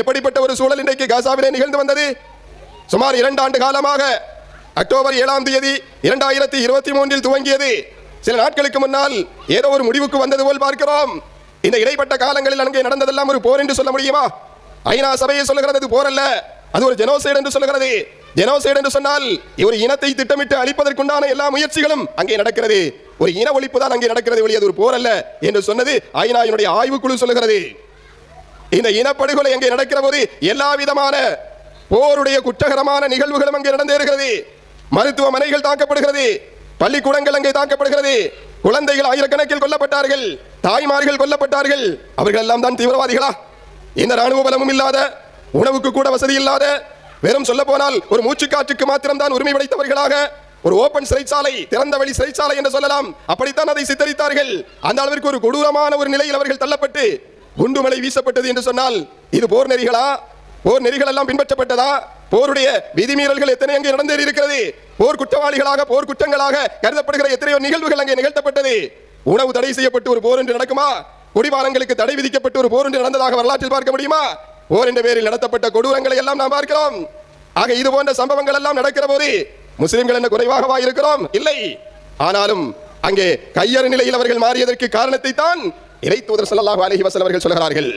எப்படிப்பட்ட ஒரு சூழல் இன்றைக்கு காசாவிலே நிகழ்ந்து வந்தது? சுமார் இரண்டு ஆண்டு காலமாக அக்டோபர் ஏழாம் தேதி இரண்டாயிரத்தி இருபத்தி மூன்றில் துவங்கியது. சில நாட்களுக்கு முன்னால் ஏதோ ஒரு முடிவுக்கு வந்தது போல் பார்க்கிறோம். இந்த இடைப்பட்ட காலங்களில் அங்கே நடந்ததெல்லாம் ஒரு போர் என்று சொல்ல முடியுமா? ஐநா சபையை சொல்லுகிறது அது போர் அல்ல. அது ஒரு ஜெனோசைடு என்று சொல்லுகிறது. ஜெனோசைடு என்று சொன்னால் ஒரு இனத்தை திட்டமிட்டு அழிப்பதற்குண்டான எல்லா முயற்சிகளும் அங்கே நடக்கிறது. ஒரு இன ஒழிப்பு தான் அங்கே நடக்கிறது ஒழிய ஒரு போர் அல்ல என்று சொன்னது ஐநாவினுடைய ஆய்வுக்குழு சொல்லுகிறது. இந்த இனப்படுகொலை அங்கே நடக்கிற போது எல்லா விதமான போருடைய குற்றகரமான நிகழ்வுகளும் அங்கே நடந்தேறுகிறது. மருத்துவமனைகள் தாக்கப்படுகிறது. பள்ளிக்கூடங்கள் அங்கே தாக்கப்படுகிறது. குழந்தைகள் ஆயிரக்கணக்கில் கொல்லப்பட்டார்கள். தாய்மார்கள் கொல்லப்பட்டார்கள். அவர்கள் எல்லாம் தான் தீவிரவாதிகளா? இந்த ராணுவ பலமும் இல்லாத உணவுக்கு கூட வசதி இல்லாத வெறும் சொல்ல போனால் ஒரு மூச்சுக்காற்றுக்கு மாத்திரம்தான் உரிமை படைத்தவர்களாக ஒரு ஓபன் சிறைச்சாலை திறந்த வழி சிறைச்சாலை என்று சொல்லலாம். அப்படித்தான் அதை சித்தரித்தார்கள். அந்த அளவிற்கு ஒரு கொடூரமான ஒரு நிலையில் அவர்கள் தள்ளப்பட்டு குண்டுமலை வீசப்பட்டது என்று சொன்னால் இது போர் நெறிகளா? போர் நெறிகள் எல்லாம் பின்பற்றப்பட்டதா? போருடைய விதிமீறல்கள் எத்தனை அங்கே நடந்தேறி இருக்கிறது? போர் குற்றவாளிகளாக போர் குற்றங்களாக கருதப்படுகிற எத்தனையோ நிகழ்வுகள் அங்கே நிகழ்த்தப்பட்டது? உணவு தடை செய்யப்பட்டு ஒரு போர் என்று நடக்குமா? குடிவாரங்களுக்கு தடை விதிக்கப்பட்டு ஒரு போர் என்று நடந்ததாக வரலாற்றில் பார்க்க முடியுமா? போர் என்ற பேரில் நடத்தப்பட்ட கொடூரங்களை எல்லாம் நாம் பார்க்கிறோம். ஆக இது போன்ற சம்பவங்கள் எல்லாம் நடக்கிற போது முஸ்லிம்கள் என்ன குறைவாகவா இருக்கிறோம்? இல்லை. ஆனாலும் அங்கே கையறு நிலையில் அவர்கள் மாறியதற்கு காரணத்தை தான் இறை தூதர் ஸல்லல்லாஹு அலஹி வசல் அவர்கள் சொல்கிறார்கள்.